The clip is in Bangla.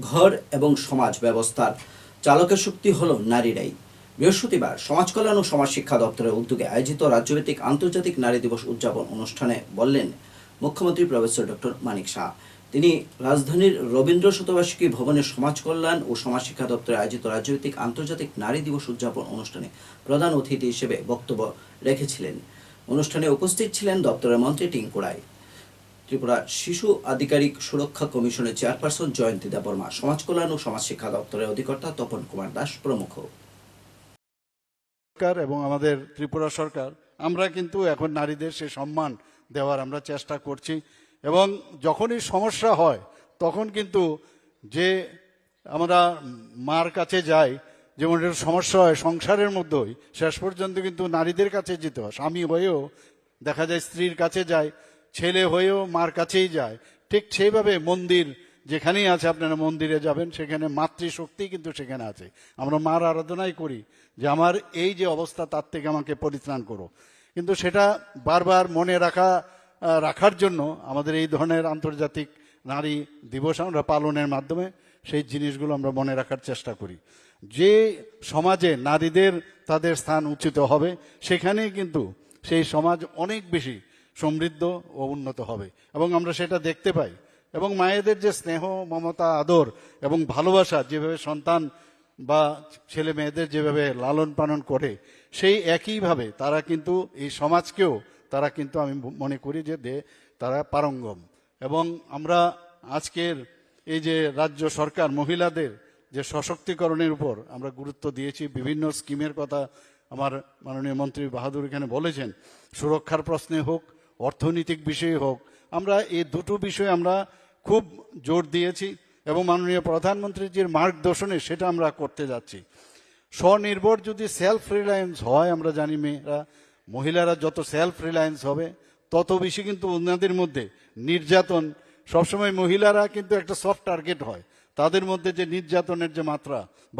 ঘর এবং সমাজ ব্যবস্থার চালকের শক্তি হল নারীরাই। বৃহস্পতিবার সমাজ কল্যাণ ও সমাজ শিক্ষা দপ্তরের উদ্যোগে আয়োজিত রাজ্যভিত্তিক আন্তর্জাতিক নারী দিবস উদযাপন অনুষ্ঠানে বললেন মুখ্যমন্ত্রী প্রফেসর ডক্টর মানিক শাহ। তিনি রাজধানীর রবীন্দ্র শতবার্ষিকী ভবনে সমাজ কল্যাণ ও সমাজ শিক্ষা দপ্তরে আয়োজিত রাজ্যভিত্তিক আন্তর্জাতিক নারী দিবস উদযাপন অনুষ্ঠানে প্রধান অতিথি হিসেবে বক্তব্য রেখেছিলেন। অনুষ্ঠানে উপস্থিত ছিলেন দপ্তরের মন্ত্রী টিঙ্কু রায়। ত্রিপুরা শিশু আধিকারিক সুরক্ষা কমিশনের চেয়ারপারসন জয়ন্তী দেববর্মা, সমাজ কল্যাণ ও সমাজ শিক্ষা দপ্তরের অধিকর্তা তপন কুমার দাস প্রমুখ। সরকার এবং আমাদের ত্রিপুরা সরকার, আমরা কিন্তু এখন নারীদের সে সম্মান দেওয়ার আমরা চেষ্টা করছি এবং যখনই সমস্যা হয়, তখন কিন্তু যে আমরা মার কাছে যাই, যেমন সমস্যা হয় সংসারের মধ্যেই, শেষ পর্যন্ত কিন্তু নারীদের কাছে যেতে হয়, স্বামী হয়েও দেখা যায় স্ত্রীর কাছে যায় ছেলে হয়েও মার কাছেই যায়। ঠিক সেইভাবে মন্দির যেখানেই আছে আপনারা মন্দিরে যাবেন, সেখানে মাতৃশক্তি কিন্তু সেখানে আছে। আমরা মার আরাধনাই করি যে আমার এই যে অবস্থা, তার থেকে আমাকে পরিত্রাণ করো। কিন্তু সেটা বারবার মনে রাখা রাখার জন্য আমাদের এই ধরনের আন্তর্জাতিক নারী দিবস আমরা পালনের মাধ্যমে সেই জিনিসগুলো আমরা মনে রাখার চেষ্টা করি। যে সমাজে নারীদের তাদের স্থান উচিত হবে, সেখানেই কিন্তু সেই সমাজ অনেক বেশি সমৃদ্ধ ও উন্নত হবে। এবং আমরা সেটা দেখতে পাই। এবং মায়েদের যে স্নেহ, মমতা, আদর এবং ভালোবাসা, যেভাবে সন্তান বা ছেলে মেয়েদের যেভাবে লালন পালন করে, সেই একইভাবে তারা কিন্তু এই সমাজকেও তারা কিন্তু আমি মনে করি যে দে, তারা পারঙ্গম। এবং আমরা আজকের এই যে রাজ্য সরকার, মহিলাদের যে সশক্তিকরণের উপর আমরা গুরুত্ব দিয়েছি, বিভিন্ন স্কিমের কথা আমার মাননীয় মন্ত্রী বাহাদুর এখানে বলেছেন। সুরক্ষার প্রশ্নে হোক অর্থনৈতিক বিষয়ে হোক, আমরা এই দুটো বিষয়ে আমরা খুব জোর দিয়েছি এবং মাননীয় প্রধানমন্ত্রীজির মার্গদর্শনে সেটা আমরা করতে যাচ্ছি। স্বনির্ভর যদি সেলফ রিলায়েন্স হয়, আমরা জানি মেয়েরা, মহিলারা যত সেলফ রিলায়েন্স হবে, তত বেশি কিন্তু ওনাদের মধ্যে নির্যাতন, সবসময় মহিলারা কিন্তু একটা সফট টার্গেট হয়। তাদের মধ্যে যে নির্যাতনের যে মাত্রা